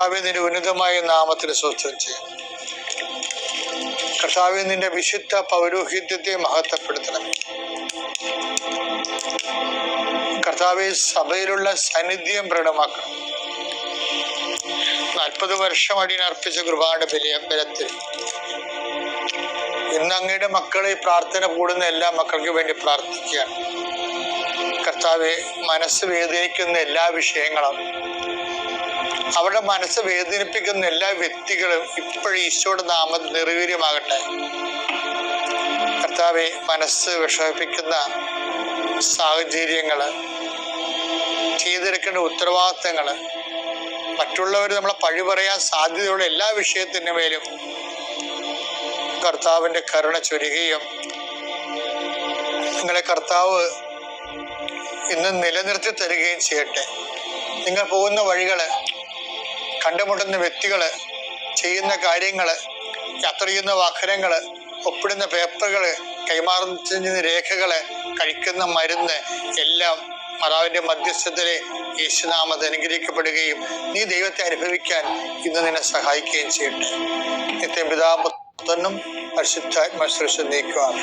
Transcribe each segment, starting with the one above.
കർത്താവെ നിന്റെ ഉന്നതമായ നാമത്തിന് സ്വസ്ഥം ചെയ്യും കർത്താവെ നിന്റെ വിശുദ്ധ പൗരോഹിത്യത്തെ മഹത്വപ്പെടുത്തണം. കർത്താവെ സഭയിലുള്ള സാന്നിധ്യം പ്രകടമാക്കണം. നാൽപ്പത് വർഷം അടിയൻ അർപ്പിച്ച ബലിയ ബലത്തിൽ ഇന്ന് അങ്ങയുടെ മക്കളെ പ്രാർത്ഥന കൂടുന്ന എല്ലാ മക്കൾക്കും വേണ്ടി പ്രാർത്ഥിക്കുകയാണ്. കർത്താവെ മനസ്സ് വേദനിക്കുന്ന എല്ലാ വിഷയങ്ങളും അവരുടെ മനസ്സ് വേദനിപ്പിക്കുന്ന എല്ലാ വ്യക്തികളും ഇപ്പോഴും ഈശോയുടെ നാമം നിർവീര്യമാകട്ടെ കർത്താവെ മനസ്സ് വിഷമിപ്പിക്കുന്ന സാഹചര്യങ്ങൾ ചെയ്തെടുക്കേണ്ട ഉത്തരവാദിത്തങ്ങൾ മറ്റുള്ളവർ നമ്മളെ പഴി പറയാൻ സാധ്യതയുള്ള എല്ലാ വിഷയത്തിന്റെ മേലും കർത്താവിന്റെ കരുണ ചൊരുകയും നിങ്ങളെ കർത്താവ് ഇന്ന് നിലനിർത്തി തരികയും ചെയ്യട്ടെ. നിങ്ങൾ പോകുന്ന വഴികൾ കണ്ടുമുട്ടുന്ന വ്യക്തികൾ ചെയ്യുന്ന കാര്യങ്ങൾ യാത്ര ചെയ്യുന്ന ഒപ്പിടുന്ന പേപ്പറുകൾ കൈമാറുന്ന രേഖകൾ കഴിക്കുന്ന മരുന്ന് എല്ലാം മാതാവിന്റെ മധ്യസ്ഥതയിലെ യേശുനാമത് അനുഗ്രഹിക്കപ്പെടുകയും നീ ദൈവത്തെ അനുഭവിക്കാൻ ഇന്ന് നിന്നെ സഹായിക്കുകയും ചെയ്യട്ടെ. നിത്യം പിതാപുത്രനും പരിശുദ്ധാത്മശ്രേഷ്ഠ നീക്കുവാണ്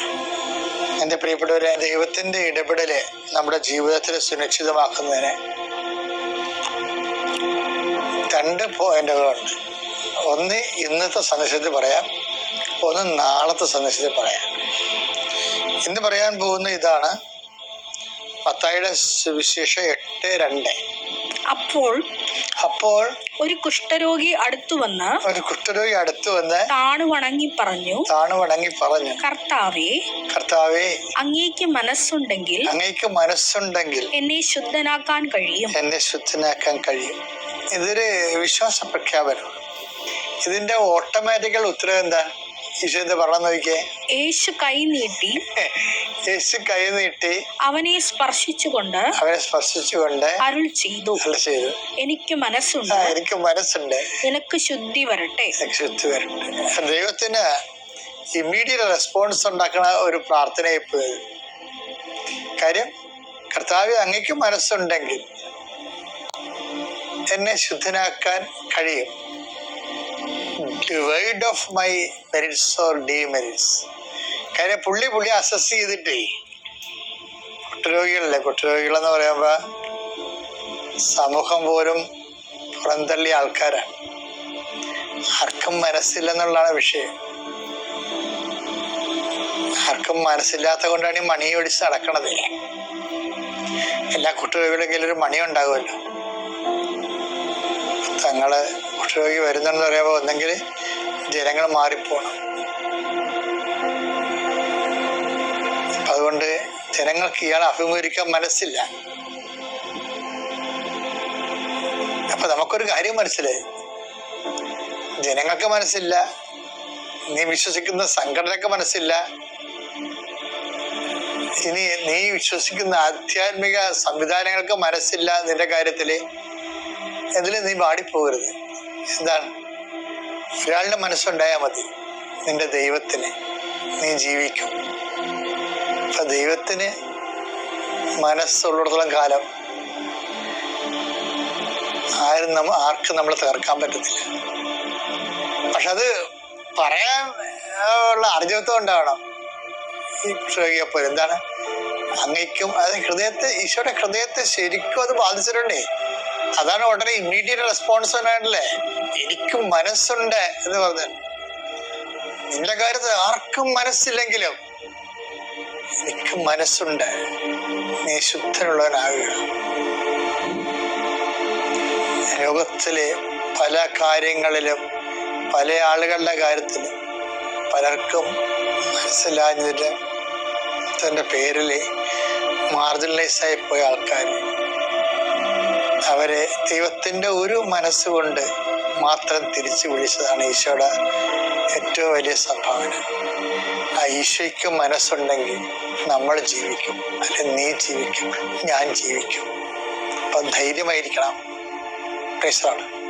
എന്റെ പ്രിയപ്പെട്ടവരെ ദൈവത്തിന്റെ ഇടപെടൽ നമ്മുടെ ജീവിതത്തിൽ സുരക്ഷിതമാക്കുന്നതിന് രണ്ട് പോയിന്റുകളുണ്ട്. ഒന്ന് ഇന്നത്തെ സന്ദേശത്തിൽ പറയാം ഒന്ന് നാളത്തെ സന്ദേശത്തിൽ പറയാം. ഇന്ന് പറയാൻ പോകുന്ന ഇതാണ് പത്തായുടെ സുവിശേഷം എട്ട് രണ്ട്. അപ്പോൾ അപ്പോൾ ഒരു കുഷ്ഠരോഗി അടുത്തു വന്ന് ഒരു കുഷ്ഠരോഗി അടുത്ത് വന്ന് താണു വണങ്ങി പറഞ്ഞു താണു വണങ്ങി പറഞ്ഞു കർത്താവേ കർത്താവേ അങ്ങേക്ക് മനസ്സുണ്ടെങ്കിൽ അങ്ങേക്ക് മനസ്സുണ്ടെങ്കിൽ എന്നെ ശുദ്ധനാക്കാൻ കഴിയും. എന്നെ ശുദ്ധനാക്കാൻ കഴിയും. ഇതൊരു വിശ്വാസ പ്രഖ്യാപനം. ഇതിന്റെ ഓട്ടോമാറ്റിക്കൽ ഉത്തരവ് എന്താ? ഈശോ എന്താ പറഞ്ഞു നോക്കിയേ. യേശു കൈ നീട്ടി യേശു കൈ നീട്ടി അവനെ സ്പർശിച്ചുകൊണ്ട് അവനെ സ്പർശിച്ചുകൊണ്ട് അരുൾ ചെയ്തു. അരുൾ ചെയ്തു. എനിക്ക് മനസ്സുണ്ട്. എനിക്ക് മനസ്സുണ്ട്. നിനക്ക് ശുദ്ധി വരട്ടെ. ശുദ്ധി വരട്ടെ. ദൈവത്തിന് ഇമ്മീഡിയറ്റ് റെസ്പോൺസ് ഉണ്ടാക്കുന്ന ഒരു പ്രാർത്ഥന ഇപ്പോഴും കാര്യം കർത്താവ് അങ്ങേക്ക് മനസ്സുണ്ടെങ്കിൽ എന്നെ ശുദ്ധനാക്കാൻ കഴിയും. Divide of my merits or demerits കാര്യം പുള്ളി പുള്ളി അസസ് ചെയ്തിട്ടേ കുട്ടരോഗികളല്ലേ കുട്ടരോഗികളെന്ന് പറയുമ്പോൾ സമൂഹം പോലും പുറന്തള്ളിയ ആൾക്കാരാണ്. ആർക്കും മനസ്സില്ലെന്നുള്ളതാണ് വിഷയം. ആർക്കും മനസ്സില്ലാത്ത കൊണ്ടാണ് ഈ മണി ഒടിച്ച് നടക്കണത്. എല്ലാ കുട്ടികളുടെങ്കിലും ഒരു മണി ഉണ്ടാകുമല്ലോ. തങ്ങൾ കുഷ്ഠരോഗി വരുന്നുണ്ടെന്ന് പറയുമ്പോൾ ഒന്നെങ്കിൽ ജനങ്ങൾ മാറിപ്പോണം. അതുകൊണ്ട് ജനങ്ങൾക്ക് ഇയാളെ അഭിമുഖീകരിക്കാൻ മനസ്സില്ല. അപ്പൊ നമുക്കൊരു കാര്യം മനസ്സിലായി. ജനങ്ങൾക്ക് മനസ്സില്ല. നീ വിശ്വസിക്കുന്ന സംഘടനക്ക് മനസ്സില്ല. ഇനി നീ വിശ്വസിക്കുന്ന ആധ്യാത്മിക സംവിധാനങ്ങൾക്ക് മനസ്സില്ല നിന്റെ കാര്യത്തിൽ. ഇതിൽ നീ പാടിപ്പോകരുത് എന്താണ്? ഒരാളുടെ മനസ്സുണ്ടായാൽ മതി. നിന്റെ ദൈവത്തിന് നീ ജീവിക്കും. അപ്പൊ ദൈവത്തിന് മനസ്സുള്ളിടത്തോളം കാലം ആരും നമ്മ ആർക്കും നമ്മൾ തകർക്കാൻ പറ്റത്തില്ല. പക്ഷെ അത് പറയാൻ ഉള്ള അർജവത്വം ഉണ്ടാവണം. പോലെ എന്താണ്? അങ്ങയ്ക്കും അത് ഹൃദയത്തെ ഈശോയുടെ ഹൃദയത്തെ ശരിക്കും അത് ബാധിച്ചിട്ടുണ്ടേ. അതാണ് വളരെ ഇമ്മീഡിയറ്റ് റെസ്പോൺസ് തന്നെയാണല്ലേ എനിക്കും മനസ്സുണ്ട് എന്ന് പറഞ്ഞു. നിന്റെ കാര്യത്തിൽ ആർക്കും മനസ്സില്ലെങ്കിലും എനിക്ക് മനസ്സുണ്ട്. നീ ശുദ്ധനുള്ളവനാകുക ലോകത്തിലെ പല കാര്യങ്ങളിലും പല ആളുകളുടെ കാര്യത്തിൽ പലർക്കും മനസ്സിലാഞ്ഞതിന്റെ തന്റെ പേരിൽ മാർജിനലൈസായി പോയ ആൾക്കാർ അവരെ ദൈവത്തിന്റെ ഒരു മനസ്സുകൊണ്ട് മാത്രം തിരിച്ചു വിളിച്ചതാണ് ഈശോയുടെ ഏറ്റവും വലിയ സംഭാവന. ആ ഈശോയ്ക്ക് മനസ്സുണ്ടെങ്കിൽ നമ്മൾ ജീവിക്കും. അല്ലെ നീ ജീവിക്കും ഞാൻ ജീവിക്കും. അപ്പം ധൈര്യമായിരിക്കണം. പ്രൈസാണ്